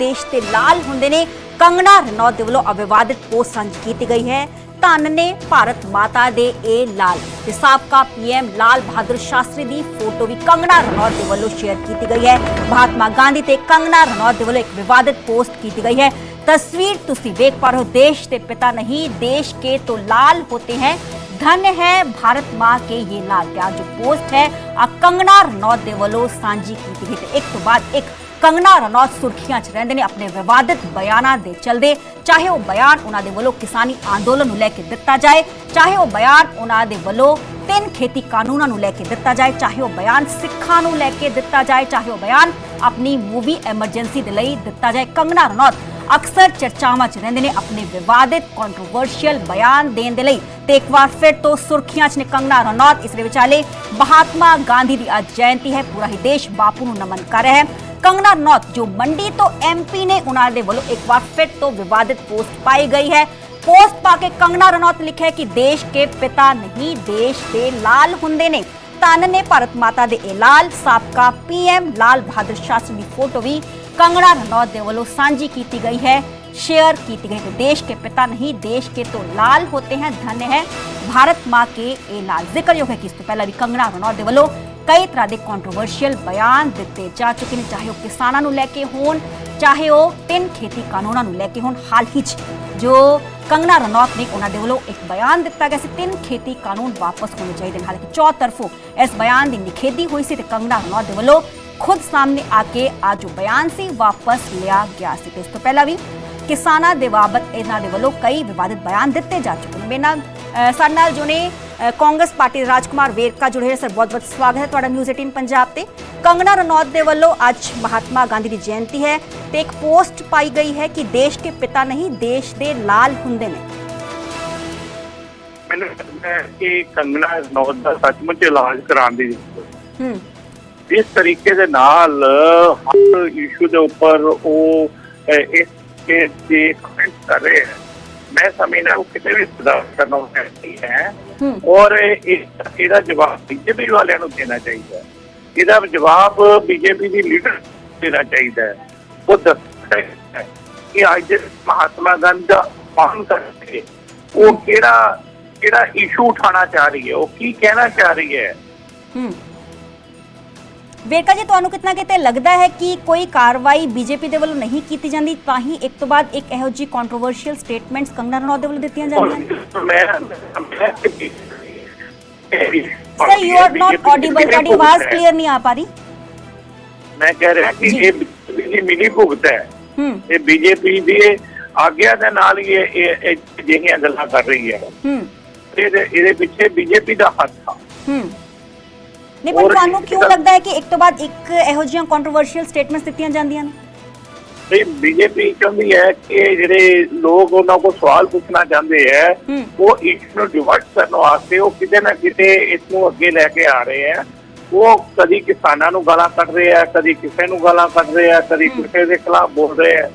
ਦੇਸ਼ ਤੇ ਲਾਲ ਹੁੰਦੇ ਨੇ ਕੰਗਨਾ ਰਣੌਤ ਦੇ ਵੱਲੋਂ ਅਵਿਵਾਦਿਤ ਪੋਸਟ ਸਾਂਝੀ ਕੀਤੀ ਗਈ ਹੈ ਧੰਨ ਨੇ ਭਾਰਤ ਮਾਤਾ ਦੇ ਇਹ ਲਾਲ ਤੇ ਸਾਬਕਾ ਪੀਐਮ ਲਾਲ ਬਹਾਦਰ ਸ਼ਾਸਤਰੀ ਦੀ ਫੋਟੋ ਵੀ ਕੰਗਨਾ ਰਣੌਤ ਦੇ ਵੱਲੋਂ ਸ਼ੇਅਰ ਕੀਤੀ ਗਈ ਹੈ ਮਹਾਤਮਾ ਗਾਂਧੀ ਤੇ ਕੰਗਨਾ ਰਣੌਤ ਦੇ ਵੱਲੋਂ ਇੱਕ ਵਿਵਾਦਿਤ ਪੋਸਟ ਕੀਤੀ ਗਈ ਹੈ तस्वीर ਤੁਸੀਂ देख पा रहे हो देश के पिता नहीं देश के तो लाल होते हैं धन्य है भारत माँ के ये लाल ਤੇ ਅੱਜ ਜੋ ਪੋਸਟ ਹੈ ਆ ਕੰਗਨਾ ਰਣੌਤ ਦੇ ਵੱਲੋਂ ਸਾਂਝੀ ਕੀਤੀ ਗਈ ਤੇ ਇੱਕ ਤੋਂ ਬਾਅਦ ਇੱਕ ਕੰਗਨਾ ਰਣੌਤ ਸੁਰਖੀਆਂ 'ਚ ਰਹਿੰਦੇ ਨੇ ਆਪਣੇ ਵਿਵਾਦਿਤ ਬਿਆਨਾਂ ਦੇ ਚਲਦੇ, ਚਾਹੇ ਉਹ ਬਿਆਨ ਉਹਨਾਂ ਦੇ ਵੱਲੋਂ ਕਿਸਾਨੀ ਅੰਦੋਲਨ ਨੂੰ ਲੈ ਕੇ ਦਿੱਤਾ ਜਾਏ, ਚਾਹੇ ਉਹ ਬਿਆਨ ਉਹਨਾਂ ਦੇ ਵੱਲੋਂ ਤਿੰਨ ਖੇਤੀ ਕਾਨੂੰਨਾਂ ਨੂੰ ਲੈ ਕੇ ਦਿੱਤਾ ਜਾਏ, ਚਾਹੇ ਉਹ ਬਿਆਨ ਸਿੱਖਾਂ ਨੂੰ ਲੈ ਕੇ ਦਿੱਤਾ ਜਾਏ, ਚਾਹੇ ਉਹ ਬਿਆਨ ਆਪਣੀ ਮੂਵੀ ਐਮਰਜੈਂਸੀ ਦੇ ਲਈ ਦਿੱਤਾ ਜਾਏ। ਕੰਗਨਾ ਰਣੌਤ ਅਕਸਰ ਚਰਚਾਵਾਂ 'ਚ ਰਹਿੰਦੇ ਨੇ ਆਪਣੇ ਵਿਵਾਦਿਤ ਕੰਟਰੋਵਰਸ਼ੀਅਲ ਬਿਆਨ ਦੇਣ ਦੇ ਲਈ ਤੇ ਇੱਕ ਵਾਰ ਫਿਰ ਤੋਂ ਸੁਰਖੀਆਂ 'ਚ ਨੇ ਕੰਗਨਾ ਰਣੌਤ। ਇਸ ਦੇ ਵਿਚਾਲੇ ਮਹਾਤਮਾ ਗਾਂਧੀ ਦੀ ਅੱਜ ਜਯੰਤੀ ਹੈ, ਪੂਰਾ ਹੀ ਦੇਸ਼ ਬਾਪੂ ਨੂੰ ਨਮਨ ਕਰ ਰਿਹਾ ਹੈ। ਕੰਗਨਾ ਰਣੌਤ ਜੋ ਮੰਡੀ ਤੋਂ ਐਮਪੀ ਨੇ ਉਹਨਾਂ ਦੇ ਵੱਲੋਂ ਇੱਕ ਵਾਰ ਫਿਰ ਤੋਂ ਵਿਵਾਦਿਤ ਪੋਸਟ ਪਾਈ ਗਈ ਹੈ ਪੋਸਟ ਪਾ ਕੇ ਕੰਗਨਾ ਰਣੌਤ ਲਿਖਿਆ ਹੈ ਕਿ ਦੇਸ਼ ਕੇ ਪਿਤਾ ਨਹੀਂ ਦੇਸ਼ ਦੇ ਲਾਲ ਹੁੰਦੇ ਨੇ ਧੰਨ ਨੇ ਭਾਰਤ ਮਾਤਾ ਦੇ ਇਹ ਲਾਲ ਸਾਬਕਾ ਪੀਐਮ ਲਾਲ ਬਹਾਦਰ ਸ਼ਾਸਤਰੀ ਦੀ ਫੋਟੋ ਵੀ ਕੰਗਣਾ ਰਣੌਤ ਦੇ ਵੱਲੋਂ ਸਾਂਝੀ ਕੀਤੀ ਗਈ ਹੈ शेयर की गई है देश के पिता नहीं देश के तो लाल होते हैं धन्य है भारत माँ के ए लाल ਜ਼ਿਕਰਯੋਗ ਹੈ ਕਿ ਇਸ ਤੋਂ ਪਹਿਲਾਂ ਵੀ ਕੰਗਣਾ ਰਣੌਤ ਦੇ ਵੱਲੋਂ ਕਈ ਤਰ੍ਹਾਂ ਦੇ ਕੰਟਰੋਵਰਸ਼ੀਅਲ ਬਿਆਨ ਦਿੱਤੇ ਜਾ ਚੁੱਕੇ ਨੇ, ਚਾਹੇ ਉਹ ਕਿਸਾਨਾਂ ਨੂੰ ਲੈ ਕੇ ਹੋਣ, ਚਾਹੇ ਉਹ ਤਿੰਨ ਖੇਤੀ ਕਾਨੂੰਨਾਂ ਨੂੰ ਲੈ ਕੇ ਹੋਣ, ਹਾਲ ਹੀ 'ਚ ਜੋ ਕੰਗਨਾ ਰਣੌਤ ਨੇ ਉਹਨਾਂ ਦੇ ਵੱਲੋਂ ਇੱਕ ਬਿਆਨ ਦਿੱਤਾ ਗਿਆ ਸੀ, ਤਿੰਨ ਖੇਤੀ ਕਾਨੂੰਨ ਵਾਪਸ ਹੋਣੇ ਚਾਹੀਦੇ ਨੇ ਹਾਲਾਂਕਿ ਚੌਤਰਫੋਂ ਇਸ ਬਿਆਨ ਦੀ ਨਿਖੇਧੀ ਹੋਈ ਸੀ ਤੇ ਕੰਗਨਾ ਰਣੌਤ ਦੇ ਵੱਲੋਂ ਖੁਦ ਸਾਹਮਣੇ ਆ ਕੇ ਆ ਜੋ ਬਿਆਨ ਸੀ, ਵਾਪਸ ਲਿਆ ਗਿਆ ਸੀ। ਤੇ ਇਸ ਤੋਂ ਪਹਿਲਾਂ ਵੀ ਕਿਸਾਨਾਂ ਦੇ ਬਾਬਤ ਇਹਨਾਂ ਦੇ ਵੱਲੋਂ ਕਈ ਵਿਵਾਦਿਤ ਬਿਆਨ ਦਿੱਤੇ ਜਾ ਚੁੱਕੇ ਨੇ। ਮੇਰੇ ਸਾਡੇ ਨਾਲ ਜੋ ਨੇ ਅ, ਕਾਂਗਰਸ ਪਾਰਟੀ ਦੇ ਰਾਜਕੁਮਾਰ ਵੇਰਕਾ ਜੁੜੇ ਹੋਏ ਸਰ ਬਹੁਤ ਬਹੁਤ ਸਵਾਗਤ ਹੈ ਤੁਹਾਡਾ ਨਿਊਜ਼ 18 ਪੰਜਾਬ ਤੇ। ਕੰਗਨਾ ਰਣੌਤ ਦੇ ਵੱਲੋਂ ਅੱਜ ਮਹਾਤਮਾ ਗਾਂਧੀ ਦੀ ਜਯੰਤੀ ਹੈ ਤੇ ਇੱਕ ਪੋਸਟ ਪਾਈ ਗਈ ਹੈ ਕਿ ਦੇਸ਼ ਕੇ ਪਿਤਾ ਨਹੀਂ ਦੇਸ਼ ਦੇ ਲਾਲ ਹੁੰਦੇ ਨੇ ਮੈਨੂੰ ਲੱਗਦਾ ਹੈ ਕਿ ਕੰਗਨਾ ਰਣੌਤ ਦਾ ਸੱਚਮੁੱਚ ਇਲਾਜ ਕਰਾਉਣ ਦੀ ਜ਼ਰੂਰਤ ਹੂੰ ਹੈ। ਇਸ ਤਰੀਕੇ ਦੇ ਨਾਲ ਹਰ ਇਸ਼ੂ ਦੇ ਉੱਪਰ ਉਹ ਅਹ, ਇਸ ਕੇ ਦੇ ਕਮੈਂਟ ਕਰ ਰਹੇ ਹੈ ਵੀ ਸੁਧਾਰ ਕਰਨਾ ਚਾਹੀਦੀ ਹੈ। ਹੂੰ। ਔਰ ਇਹ ਇਹਦਾ ਜਵਾਬ ਬੀਜੇਪੀ ਵਾਲਿਆਂ ਨੂੰ ਦੇਣਾ ਚਾਹੀਦਾ ਹੈ। ਇਹਦਾ ਜਵਾਬ ਬੀਜੇਪੀ ਦੀ ਲੀਡਰ ਦੇਣਾ ਚਾਹੀਦਾ ਹੈ। ਉਹ ਦੱਸਦਾ ਹੈ ਕਿ ਅੱਜ ਮਹਾਤਮਾ ਗਾਂਧੀ ਦਾ ਮਾਨ ਕਰਕੇ ਉਹ ਕਿਹੜਾ ਕਿਹੜਾ ਇਸ਼ੂ ਉਠਾਉਣਾ ਚਾਹ ਰਹੀ ਹੈ ਉਹ ਕੀ ਕਹਿਣਾ ਚਾਹ ਰਹੀ ਹੈ। ਹੂੰ। ਵੇਰਕਾ ਜੀ ਤੁਹਾਨੂੰ ਕਿਤਨਾ ਕਿਤੇ ਲੱਗਦਾ ਹੈ ਕਿ ਕੋਈ ਕਾਰਵਾਈ ਬੀਜੇਪੀ ਦੇ ਵੱਲੋਂ ਨਹੀਂ ਕੀਤੀ ਜਾਂਦੀ ਤਾਂ ਹੀ ਇੱਕ ਤੋਂ ਬਾਅਦ ਇੱਕ ਇਹੋ ਜਿਹੀ ਕੰਟਰੋਵਰਸ਼ੀਅਲ ਸਟੇਟਮੈਂਟਸ ਕੰਗਨਾ ਰਣੌਤ ਦੇ ਵੱਲੋਂ ਦਿੱਤੀਆਂ ਜਾਂਦੀਆਂ ਨੇ ਮੈਂ ਮੈਂ sir you are not audible ਤੁਹਾਡੀ ਆਵਾਜ਼ ਕਲੀਅਰ ਨਹੀਂ ਆ ਪਾ ਰਹੀ ਮੈਂ ਕਹਿ ਰਿਹਾ ਕਿ ਜੀ। ਇਹ BJP ਦੀ ਮਿਲੀ ਭੁਗਤ ਹੈ ਹੂੰ ਇਹ ਬੀਜੇਪੀ ਦੀ ਆਗਿਆ ਦੇ ਨਾਲ ਹੀ ਇਹ ਇਹ- ਇਹ ਅਜਿਹੀਆਂ ਗੱਲਾਂ ਕਰ ਰਹੀ ਹੈ ਹੂੰ ਇਹਦੇ ਇਹਦੇ ਪਿੱਛੇ ਬੀਜੇਪੀ ਦਾ ਹੱਥ ਆ ਹੂੰ ਨਹੀਂ ਪਰ ਤੁਹਾਨੂੰ ਕਿਉਂ ਲੱਗਦਾ ਹੈ ਕਿ ਇੱਕ ਤੋਂ ਬਾਅਦ ਇੱਕ ਇਹੋ ਜਿਹੀਆਂ ਕੰਟਰੋਵਰਸ਼ੀਅਲ ਸਟੇਟਮੈਂਟਸ ਦਿੱਤੀਆਂ ਜਾਂਦੀਆਂ ਨੇ? ਤੇ ਬੀਜੇਪੀ ਚਾਹੁੰਦੀ ਹੈ ਕਿ ਜਿਹੜੇ ਲੋਕ ਉਹਨਾਂ ਕੋਲ ਸਵਾਲ ਪੁੱਛਣਾ ਚਾਹੁੰਦੇ ਹੈ। ਉਹ ਇਸ ਨੂੰ ਡਿਵਰਟ ਕਰਨ ਵਾਸਤੇ ਉਹ ਕਿਤੇ ਨਾ ਕਿਤੇ ਇਸ ਨੂੰ ਅੱਗੇ ਲੈ ਕੇ ਆ ਰਹੇ ਹੈ। ਉਹ ਕਦੀ ਕਿਸਾਨਾਂ ਨੂੰ ਗਾਲਾਂ ਕੱਢ ਰਹੇ ਆ ਕਦੀ ਕਿਸੇ ਨੂੰ ਗਾਲਾਂ ਕੱਢ ਰਹੇ ਆ ਕਦੀ ਕਿਸੇ ਦੇ ਖਿਲਾਫ ਬੋਲ ਰਹੇ ਆ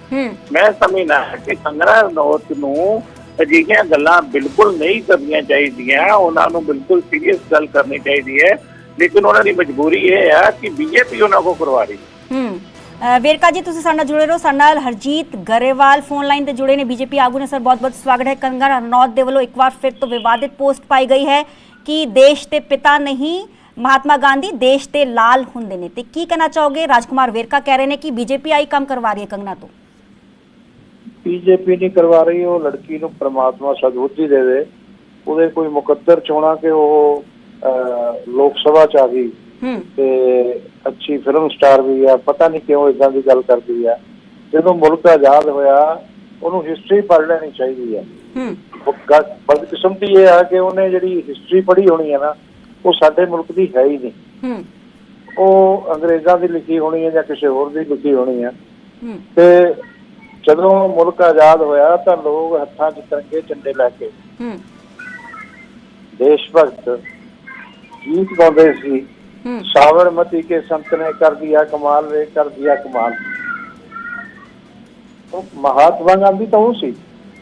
ਮੈਂ ਸਮਝਦਾ ਹਾਂ ਕਿ ਕੰਗਨਾ ਰਣੌਤ ਨੂੰ ਅਜਿਹੀਆਂ ਗੱਲਾਂ ਬਿਲਕੁਲ ਨਹੀਂ ਕਰਨੀਆਂ ਚਾਹੀਦੀਆਂ ਉਹਨਾਂ ਨੂੰ ਬਿਲਕੁਲ ਸੀਰੀਅਸ ਗੱਲ ਕਰਨੀ ਚਾਹੀਦੀ ਹੈ। ਲੇਕਿਨ ਉਹਨਾਂ ਦੀ ਮਜਬੂਰੀ ਇਹ ਹੈ ਕਿ ਬੀਜੇਪੀ ਉਹਨਾਂ ਕੋ ਕਰਵਾ ਰਹੀ ਹੈ। ਵੇਰਕਾ ਜੀ ਤੁਸੀਂ ਸਾਡੇ ਨਾਲ ਜੁੜੇ ਰਹੋ। ਸਾਡੇ ਨਾਲ ਹਰਜੀਤ ਗਰੇਵਾਲ ਫੋਨ ਲਾਈਨ ਤੇ ਜੁੜੇ ਨੇ। ਬੀਜੇਪੀ ਆਗੂ ਨੇ ਸਰ ਬਹੁਤ ਬਹੁਤ ਸਵਾਗਤ ਹੈ। ਕੰਗਨਾ ਰਣੌਤ ਦੇ ਵੱਲੋਂ ਇੱਕ ਵਾਰ ਫਿਰ ਤੋਂ ਵਿਵਾਦਿਤ ਪੋਸਟ ਪਾਈ ਗਈ ਹੈ ਕਿ ਦੇਸ਼ ਦੇ ਪਿਤਾ ਨਹੀਂ ਮਹਾਤਮਾ ਗਾਂਧੀ ਦੇਸ਼ ਦੇ ਲਾਲ ਹੁੰਦੇ ਨੇ। ਤੇ ਕੀ ਕਹਿਣਾ ਚਾਹੋਗੇ? ਰਾਜਕੁਮਾਰ ਵੇਰਕਾ ਕਹਿ ਰਹੇ ਨੇ ਕਿ ਬੀਜੇਪੀ ਆਈ ਕੰਮ ਕਰਵਾ ਰਹੀ ਹੈ ਕੰਗਨਾ ਤੋਂ। ਬੀਜੇਪੀ ਨਹੀਂ ਕਰਵਾ ਰਹੀ ਉਹ ਲੜਕੀ ਨੂੰ ਪ੍ਰਮਾਤਮਾ ਸਦਬੁੱਧੀ ਦੇਵੇ। ਉਹਦੇ ਕੋਈ ਮੁਕੱਦਰ ਚੋਣਾ ਕਿ ਉਹ ਲੋਕ ਸਭਾ ਚ ਆ ਗਈ। ਤੇ ਅੱਛੀ ਫਿਲਮ ਸਟਾਰ ਵੀ ਆ ਪਤਾ ਨਹੀਂ ਕਿਉਂ ਇਦਾਂ ਦੀ ਗੱਲ ਕਰਦੀ ਆ। ਜਦੋਂ ਮੁਲਕ ਆਜ਼ਾਦ ਹੋਇਆ ਉਹਨੂੰ ਹਿਸਟਰੀ ਪੜ੍ਹ ਲੈਣੀ ਚਾਹੀਦੀ ਆ। ਹੂੰ। ਬਦਕਿਸਮਤੀ ਇਹ ਆ ਕਿ ਉਹਨੇ ਜਿਹੜੀ ਹਿਸਟਰੀ ਪੜ੍ਹੀ ਹੋਣੀ ਹੈ ਨਾ ਉਹ ਸਾਡੇ ਮੁਲਕ ਦੀ ਹੈ ਹੀ ਨਹੀਂ। ਹੂੰ। ਉਹ ਅੰਗਰੇਜ਼ਾਂ ਦੀ ਲਿਖੀ ਹੋਣੀ ਹੈ ਜਾਂ ਕਿਸੇ ਹੋਰ ਦੀ ਲਿਖੀ ਹੋਣੀ ਹੈ ਹੂੰ। ਤੇ ਜਦੋਂ ਮੁਲਕ ਆਜ਼ਾਦ ਹੋਇਆ ਤਾਂ ਲੋਕ ਹੱਥਾਂ 'ਚ ਤਿਰੰਗੇ ਝੰਡੇ ਲੈ ਕੇ ਹੂੰ। ਦੇਸ਼ ਭਗਤ ਗੀਤ ਗਾਉਂਦੇ ਸੀ। ਹੂੰ। ਸਾਬਰਮਤੀ ਕੇ ਸੰਤ ਨੇ ਕਰ ਦਿਆ ਕਮਾਲ ਰੇ ਕਰ ਦਿਆ ਕਮਾਲ। ਉਹ ਮਹਾਤਮਾ ਗਾਂਧੀ ਤਾਂ ਉਹ ਸੀ।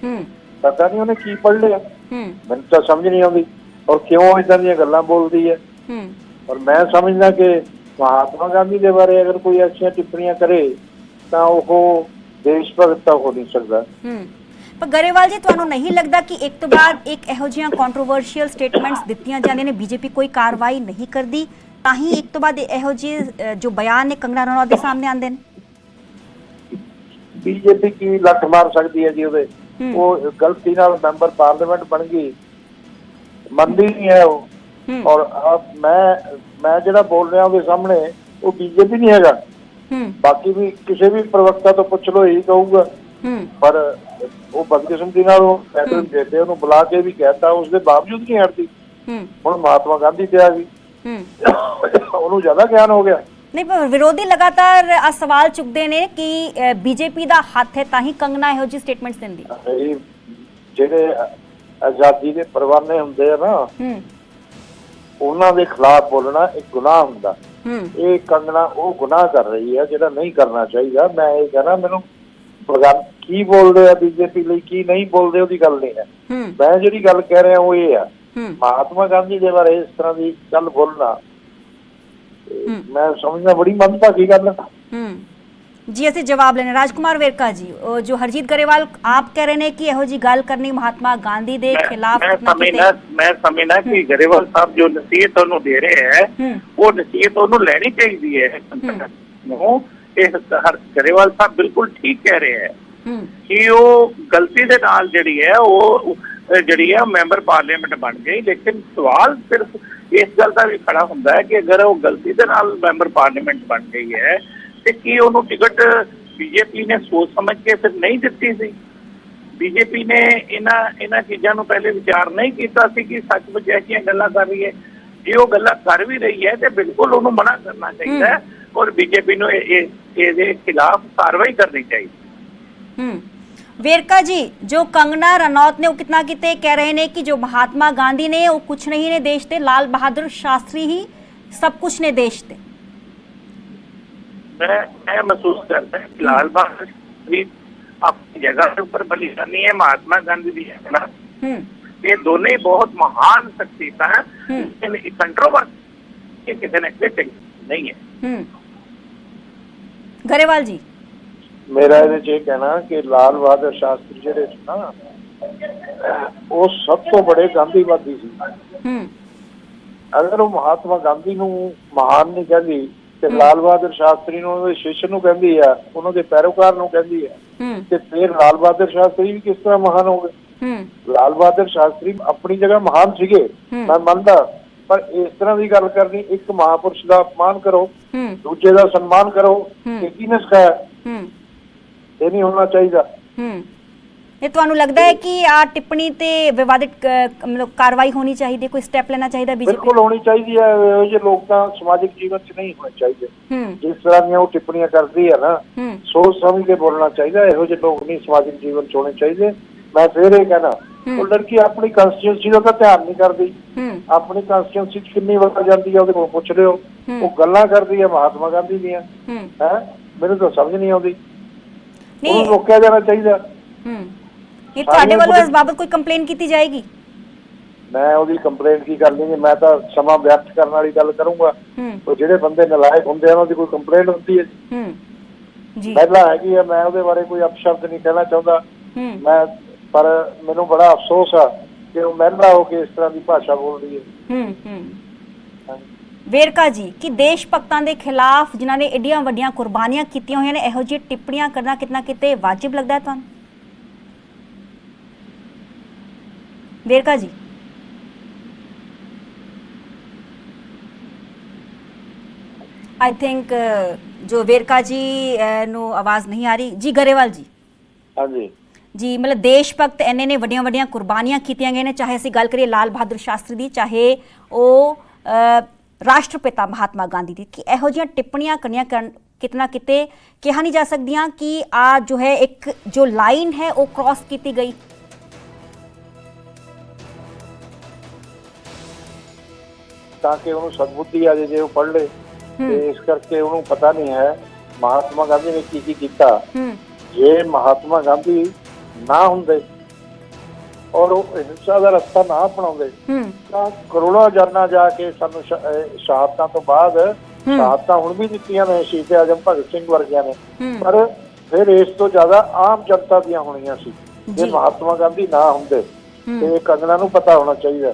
ਹੂੰ। ਪਤਾ ਨਹੀਂ ਉਹਨੇ ਕੀ ਪੜ੍ਹ ਲਿਆ। ਹੂੰ। ਮੈਨੂੰ ਤਾਂ ਸਮਝ ਨਹੀਂ ਆਉਂਦੀ। ਔਰ ਕਿਉਂ ਇਦਾਂ ਦੀਆਂ ਗੱਲਾਂ ਬੋਲਦੀ ਹੈ? ਹੂੰ। ਔਰ ਮੈਂ ਸਮਝਦਾ ਕਿ ਮਹਾਤਮਾ ਗਾਂਧੀ ਦੇ ਬਾਰੇ ਅਗਰ ਕੋਈ ਅੱਛੀਆਂ ਟਿੱਪਣੀਆਂ ਕਰੇ ਤਾਂ ਉਹ ਦੇਸ਼ ਭਗਤ ਤਾਂ ਹੋ ਨਹੀਂ ਸਕਦਾ। ਹੂੰ। ਪਰ ਗਰੇਵਾਲ ਜੀ ਤੁਹਾਨੂੰ ਨਹੀਂ ਲੱਗਦਾ ਕਿ ਇੱਕ ਤੋਂ ਬਾਅਦ ਇੱਕ ਇਹੋ ਜਿਹੀਆਂ ਕੰਟਰੋਵਰਸ਼ੀਅਲ ਸਟੇਟਮੈਂਟਸ ਦਿੱਤੀਆਂ ਜਾਂਦੀਆਂ ਨੇ? ਬੀਜੇਪੀ ਕੋਈ ਕਾਰਵਾਈ ਨਹੀਂ ਕਰਦੀ ਤਾਂ ਹੀ ਇੱਕ ਤੋਂ ਬਾਅਦ ਇਹੋ ਜਿਹੇ ਜੋ ਬਿਆਨ ਨੇ ਕੰਗਨਾ ਰਣੌਤ ਦੇ ਸਾਹਮਣੇ ਆਉਂਦੇ ਨੇ? ਬੀਜੇਪੀ ਕੀ ਲੱਠ ਮਾਰ ਸਕਦੀ ਹੈ ਜੀ ਉਹਦੇ। ਉਹ ਗਲਤੀ ਨਾਲ ਮੈਂਬਰ ਪਾਰਲੀਮੈਂਟ ਬਣ ਗਈ। ਮੰਨਦੀ ਨਹੀਂ ਹੈ ਉਹ। ਔਰ ਮੈਂ ਮੈਂ ਜਿਹੜਾ ਬੋਲ ਰਿਹਾ ਉਹਦੇ ਸਾਹਮਣੇ ਉਹ ਬੀਜੇਪੀ ਨਹੀਂ ਹੈਗਾ। ਬਾਕੀ ਵੀ ਕਿਸੇ ਵੀ ਪ੍ਰਵਕਤਾ ਤੋਂ ਪੁੱਛ ਲੋ ਇਹੀ ਕਹੂਗਾ। ਪਰ ਉਹ ਬਦਕਿਸਮਤੀ ਨਾਲ ਉਹ ਪੈਟਰਨ ਦੇਤੇ ਉਹਨੂੰ ਬੁਲਾ ਕੇ ਵੀ ਕਹਿਤਾ ਉਸ ਦੇ ਬਾਵਜੂਦ ਨਹੀਂ ਹਟਦੀ। ਹੁਣ ਮਹਾਤਮਾ ਗਾਂਧੀ ਤੇ ਆ ਗਈ। ਉਹਨੂੰ ਜ਼ਿਆਦਾ ਗਿਆਨ ਹੋ ਗਿਆ। ਨਹੀਂ ਪਰ ਵਿਰੋਧੀ ਲਗਾਤਾਰ ਆ ਸਵਾਲ ਚੁੱਕਦੇ ਨੇ ਕਿ ਬੀਜੇਪੀ ਦਾ ਹੱਥ ਹੈ ਤਾਂ ਹੀ ਕੰਗਨਾ ਇਹੋ ਜਿਹੀ ਸਟੇਟਮੈਂਟਸ ਦਿੰਦੀ। ਜਿਹੜੇ ਆਜ਼ਾਦੀ ਦੇ ਪਰਵਾਨੇ ਹੁੰਦੇ ਆ ਨਾ ਉਹਨਾਂ ਦੇ ਖਿਲਾਫ ਬੋਲਣਾ ਇੱਕ ਗੁਨਾਹ ਹੁੰਦਾ। ਇਹ ਕੰਗਣਾ ਉਹ ਗੁਨਾਹ ਕਰ ਰਹੀ ਹੈ ਜਿਹੜਾ ਨਹੀਂ ਕਰਨਾ ਚਾਹੀਦਾ। ਮੈਂ ਇਹ ਕਹਿਣਾ ਮੈਨੂੰ ਕੀ ਬੋਲਦੇ ਆ ਬੀਜੇਪੀ ਲਈ ਕੀ ਨਹੀਂ ਬੋਲਦੇ ਉਹਦੀ ਗੱਲ ਨਹੀਂ ਹੈ। ਮੈਂ ਜਿਹੜੀ ਗੱਲ ਕਹਿ ਰਿਹਾ ਉਹ ਇਹ ਆ ਮਹਾਤਮਾ ਗਾਂਧੀ ਦੇ ਬਾਰੇ ਇਸ ਤਰ੍ਹਾਂ ਦੀ ਗੱਲ ਬੋਲਣਾ। ਮੈਂ ਸਮਝਦਾ ਬੜੀ ਮੰਦਭਾਗੀ ਗੱਲ ਹੈ। ਜੀ ਅਸੀਂ ਜਵਾਬ ਲੈਣੇ ਰਾਜਕੁਮਾਰ ਵੇਰਕਾ ਜੀ ਉਹ ਜੋ ਹਰਜੀਤ ਗਰੇਵਾਲ ਆਪ ਕਹਿ ਰਹੇ ਨੇ ਕਿ ਇਹੋ ਜੀ ਗੱਲ ਕਰਨੀ ਮਹਾਤਮਾ ਗਾਂਧੀ ਦੇ ਖਿਲਾਫ ਮੈਂ ਨਾ ਸਮਝਣਾ ਮੈਂ ਸਮਝਣਾ ਕਿ ਗਰੇਵਾਲ ਸਾਹਿਬ ਜੋ ਨਸੀਹਤ ਉਹਨੂੰ ਦੇ ਰਹੇ ਹੈ ਉਹ ਨਸੀਹਤ ਉਹਨੂੰ ਲੈਣੀ ਚਾਹੀਦੀ ਹੈ। ਇਹ ਹਰ ਗਰੇਵਾਲ ਸਾਹਿਬ ਬਿਲਕੁਲ ਠੀਕ ਕਹਿ ਰਹੇ ਹੂੰ। ਕਿ ਉਹ ਗਲਤੀ ਦੇ ਨਾਲ ਜਿਹੜੀ ਹੈ ਉਹ ਜਿਹੜੀ ਹੈ ਮੈਂਬਰ ਪਾਰਲੀਮੈਂਟ ਬਣ ਗਈ। ਲੇਕਿਨ ਸਵਾਲ ਸਿਰਫ ਇਸ ਗੱਲ ਦਾ ਵੀ ਖੜਾ ਹੁੰਦਾ ਹੈ ਕਿ ਅਗਰ ਉਹ ਗਲਤੀ ਦੇ ਨਾਲ ਮੈਂਬਰ ਪਾਰਲੀਮੈਂਟ ਬਣ ਗਈ ਹੈ ਤੇ ਕੀ ਉਹਨੂੰ ਟਿਕਟ ਬੀਜੇਪੀ ਨੇ ਸੋਚ ਸਮਝ ਕੇ ਫਿਰ ਨਹੀਂ ਦਿੱਤੀ ਸੀ? ਬੀਜੇਪੀ ਨੇ ਇਹਨਾਂ ਇਹਨਾਂ ਚੀਜ਼ਾਂ ਨੂੰ ਪਹਿਲੇ ਵਿਚਾਰ ਨਹੀਂ ਕੀਤਾ ਸੀ ਕਿ ਸੱਚਮੁੱਚ ਐਸੀਆਂ ਗੱਲਾਂ ਕਰ ਰਹੀ ਹੈ। ਜੇ ਉਹ ਗੱਲਾਂ ਕਰ ਵੀ ਰਹੀ ਹੈ ਤੇ ਬਿਲਕੁਲ ਉਹਨੂੰ ਮਨਾ ਕਰਨਾ ਚਾਹੀਦਾ ਹੈ ਔਰ ਬੀਜੇਪੀ ਨੂੰ ਇਹ- ਇਹ- ਇਹਦੇ ਖਿਲਾਫ ਕਾਰਵਾਈ ਕਰਨੀ ਚਾਹੀਦੀ हम्म। वेरका जी जो कंगना रनौत ने वो कितना कितने कह रहे ने कि जो महात्मा गांधी ने वो कुछ नहीं ने देश थे लाल बहादुर शास्त्री ही सब कुछ ने देश थे मैं महसूस करता है लाल बहादुर शास्त्री अपनी जगह के ऊपर बलिदानी है महात्मा गांधी भी है ना? हम्म। ये दोनों ही बहुत महान शक्ति है। हम्म। लेकिन कंट्रोवर्सी किसी ने नहीं है। गरेवाल जी। ਮੇਰਾ ਇਹਦੇ 'ਚ ਇਹ ਕਹਿਣਾ ਕਿ ਲਾਲ ਬਹਾਦਰ ਸ਼ਾਸਤਰੀ ਜਿਹੜੇ ਸੀ ਨਾ ਉਹ ਸਭ ਤੋਂ ਬੜੇ ਗਾਂਧੀਵਾਦੀ ਸੀ। ਹੂੰ। ਅਗਰ ਉਹ ਮਹਾਤਮਾ ਗਾਂਧੀ ਨੂੰ ਮਹਾਨ ਨਹੀਂ ਕਹਿੰਦੀ ਤੇ ਲਾਲ ਬਹਾਦਰ ਸ਼ਾਸਤਰੀ ਨੂੰ ਉਹਦੇ ਸ਼ਿਸ਼ ਨੂੰ ਕਹਿੰਦੀ ਆ ਉਹਨਾਂ ਦੇ ਪੈਰੋਕਾਰ ਨੂੰ ਕਹਿੰਦੀ ਆ ਤੇ ਫਿਰ ਲਾਲ ਬਹਾਦਰ ਸ਼ਾਸਤਰੀ ਵੀ ਕਿਸ ਤਰ੍ਹਾਂ ਮਹਾਨ ਹੋ ਗਏ? ਲਾਲ ਬਹਾਦਰ ਸ਼ਾਸਤਰੀ ਆਪਣੀ ਜਗ੍ਹਾ ਮਹਾਨ ਸੀਗੇ ਮੈਂ ਮੰਨਦਾ ਪਰ ਇਸ ਤਰ੍ਹਾਂ ਦੀ ਗੱਲ ਕਰਨੀ ਇੱਕ ਮਹਾਪੁਰਸ਼ ਦਾ ਅਪਮਾਨ ਕਰੋ ਦੂਜੇ ਦਾ ਸਨਮਾਨ ਕਰੋ ਇਹ ਕੀ ਹੈ। ਇਹ ਨਹੀਂ ਹੋਣਾ ਚਾਹੀਦਾ। ਹੂੰ। ਇਹ ਤੁਹਾਨੂੰ ਲੱਗਦਾ ਹੈ ਕਿ ਆ ਟਿੱਪਣੀ ਤੇ ਵਿਵਾਦਿਤ ਕ- ਮਤਲਬ ਕਾਰਵਾਈ ਹੋਣੀ ਚਾਹੀਦੀ ਹੈ ਕੋਈ ਸਟੈਪ ਲੈਣਾ ਚਾਹੀਦਾ ਬੀਜੇਪੀ? ਬਿਲਕੁਲ ਹੋਣੀ ਚਾਹੀਦੀ ਹੈ ਇਹੋ ਜਿਹੇ ਲੋਕ ਤਾਂ ਸਮਾਜਿਕ ਜੀਵਨ 'ਚ ਨਹੀਂ ਹੋਣੇ ਚਾਹੀਦੇ। ਹੂੰ। ਜਿਸ ਤਰ੍ਹਾਂ ਦੀਆਂ ਉਹ ਟਿੱਪਣੀਆਂ ਕਰਦੀ ਹੈ ਨਾ ਹੂੰ। ਸੋਚ ਸਮਝ ਕੇ ਬੋਲਣਾ ਚਾਹੀਦਾ ਇਹੋ ਜਿਹੇ ਲੋਕ ਨਹੀਂ ਸਮਾਜਿਕ ਜੀਵਨ 'ਚ ਹੋਣੇ ਚਾਹੀਦੇ। ਮੈਂ ਫੇਰ ਇਹ ਕਹਿਣਾ। ਉਹ ਲੜਕੀ ਆਪਣੀ ਕੰਸਟੀਟਿਊਂਸੀ ਦਾ ਤਾਂ ਧਿਆਨ ਨਹੀਂ ਕਰਦੀ। ਹੂੰ। ਆਪਣੀ ਕੰਸਟੀਟਿਊਂਸੀ 'ਚ ਕਿੰਨੀ ਵਾਰ ਜਾਂਦੀ ਹੈ ਉਹਦੇ ਕੋਲ ਪੁੱਛ ਲਿਓ। ਹੂੰ। ਉਹ ਗੱਲਾਂ ਕਰਦੀ ਹੈ ਮਹਾਤਮਾ ਗਾਂਧੀ ਦੀਆਂ। ਹੂੰ। ਹੈ? ਮੈਨੂੰ ਤਾਂ ਸਮਝ ਨਹੀਂ ਆਉਂਦੀ। ਉਹਨੂੰ ਰੋਕਿਆ ਜਾਣਾ ਚਾਹੀਦਾ। ਹੂੰ। ਇਹ ਤੁਹਾਡੇ ਵੱਲੋਂ ਇਸ ਬਾਬਤ ਕੋਈ ਕੰਪਲੇਨ ਕੀਤੀ ਜਾਏਗੀ? ਮੈਂ ਉਹਦੀ ਕੰਪਲੇਂਟ ਕੀ ਕਰਨੀ ਹੈ? ਮੈਂ ਤਾਂ ਸਮਾਂ ਵਿਅਰਥ ਕਰਨ ਵਾਲੀ ਗੱਲ ਕਰੂੰਗਾ। ਹੂੰ। ਉਹ ਜਿਹੜੇ ਬੰਦੇ ਨਲਾਇਕ ਹੁੰਦੇ ਆ ਉਹਨਾਂ ਦੀ ਕੋਈ ਕੰਪਲੇਂਟ ਹੁੰਦੀ ਹੈ ਹੂੰ। ਜੀ। ਪਹਿਲਾਂ ਹੈਗੀ ਆ ਮੈਂ ਉਹਦੇ ਬਾਰੇ ਕੋਈ ਅਪਸ਼ਬਦ ਨਹੀਂ ਕਹਿਣਾ ਚਾਹੁੰਦਾ। ਹੂੰ। ਮੈਂ ਪਰ ਮੈਨੂੰ ਬੜਾ ਅਫਸੋਸ ਆ ਕਿ ਉਹ ਮਹਿਲਾ ਹੋ ਕੇ ਇਸ ਤਰ੍ਹਾਂ ਦੀ ਭਾਸ਼ਾ ਬੋਲ ਰਹੀ ਹੈ ਹੂੰ। ਹੂੰ ਵੇਰਕਾ ਜੀ ਕਿ ਦੇਸ਼ ਭਗਤਾਂ ਦੇ ਖਿਲਾਫ ਜਿਨ੍ਹਾਂ ਨੇ ਏਡੀਆਂ ਵੱਡੀਆਂ ਕੁਰਬਾਨੀਆਂ ਕੀਤੀਆਂ ਹੋਈਆਂ ਨੇ ਇਹੋ ਜਿਹੀ ਟਿੱਪਣੀਆਂ ਕਰਨਾ ਕਿਤਨਾ ਕਿਤੇ ਵਾਜਿਬ ਲੱਗਦਾ ਹੈ ਤੁਹਾਨੂੰ? ਵੇਰਕਾ ਜੀ। ਆਈ ਥਿੰਕ ਜੋ ਵੇਰਕਾ ਜੀ ਨੂੰ ਆਵਾਜ਼ ਨਹੀਂ ਆ ਰਹੀ। ਜੀ ਗਰੇਵਾਲ ਜੀ। ਹਾਂਜੀ। ਜੀ ਮਤਲਬ ਦੇਸ਼ ਭਗਤ ਇੰਨੇ ਨੇ ਵੱਡੀਆਂ ਵੱਡੀਆਂ ਕੁਰਬਾਨੀਆਂ ਕੀਤੀਆਂ ਗਈਆਂ ਨੇ ਚਾਹੇ ਅਸੀਂ ਗੱਲ ਕਰੀਏ ਲਾਲ ਬਹਾਦਰ ਸ਼ਾਸਤਰੀ ਦੀ ਚਾਹੇ ਉਹ ਰਾਸ਼ਟਰਪਿਤਾ ਮਹਾਤਮਾ ਗਾਂਧੀ ਦੀ ਕਿ ਇਹੋ ਜਿਹੀਆਂ ਟਿੱਪਣੀਆਂ ਕਰਨੀਆਂ ਕਰਨ ਕਿਤਨਾ ਕਿਤੇ ਕਿਹਾ ਨਹੀਂ ਜਾ ਸਕਦੀਆਂ ਕਿ ਆ ਜੋ ਹੈ ਇੱਕ ਜੋ ਲਾਈਨ ਹੈ ਉਹ ਕ੍ਰਾਸ ਕੀਤੀ ਗਈ। ਤਾਂ ਕਿ ਉਹਨੂੰ ਸਦਬੁੱਧੀ ਆ ਜੇ ਜੇ ਉਹ ਪੜ੍ਹ ਲੇ ਤੇ ਇਸ ਕਰਕੇ ਉਹਨੂੰ ਪਤਾ ਨਹੀਂ ਹੈ ਮਹਾਤਮਾ ਗਾਂਧੀ ਨੇ ਕੀ ਕੀ ਕੀਤਾ। ਜੇ ਮਹਾਤਮਾ ਗਾਂਧੀ ਨਾ ਹੁੰਦੇ ਔਰ ਉਹ ਹਿੰਸਾ ਦਾ ਰਸਤਾ ਨਾ ਅਪਣਾਉਂਦੇ ਤਾਂ ਕਰੋੜਾਂ ਜਾਨਾਂ ਜਾ ਕੇ ਸਾਨੂੰ ਸ਼ਹਾਦਤਾਂ ਤੋਂ ਬਾਅਦ ਸ਼ਹਾਦਤਾਂ ਹੁਣ ਵੀ ਦਿੱਤੀਆਂ ਨੇ ਸ਼ਹੀਦ ਆਜਮ ਭਗਤ ਸਿੰਘ ਵਰਗਿਆਂ ਨੇ। ਪਰ ਫਿਰ ਇਸ ਤੋਂ ਜ਼ਿਆਦਾ ਆਮ ਜਨਤਾ ਦੀਆਂ ਹੋਣੀਆਂ ਸੀ। ਜੇ। ਮਹਾਤਮਾ ਗਾਂਧੀ ਨਾ ਹੁੰਦੇ। ਤੇ ਕੰਗਣਾ ਨੂੰ ਪਤਾ ਹੋਣਾ ਚਾਹੀਦਾ।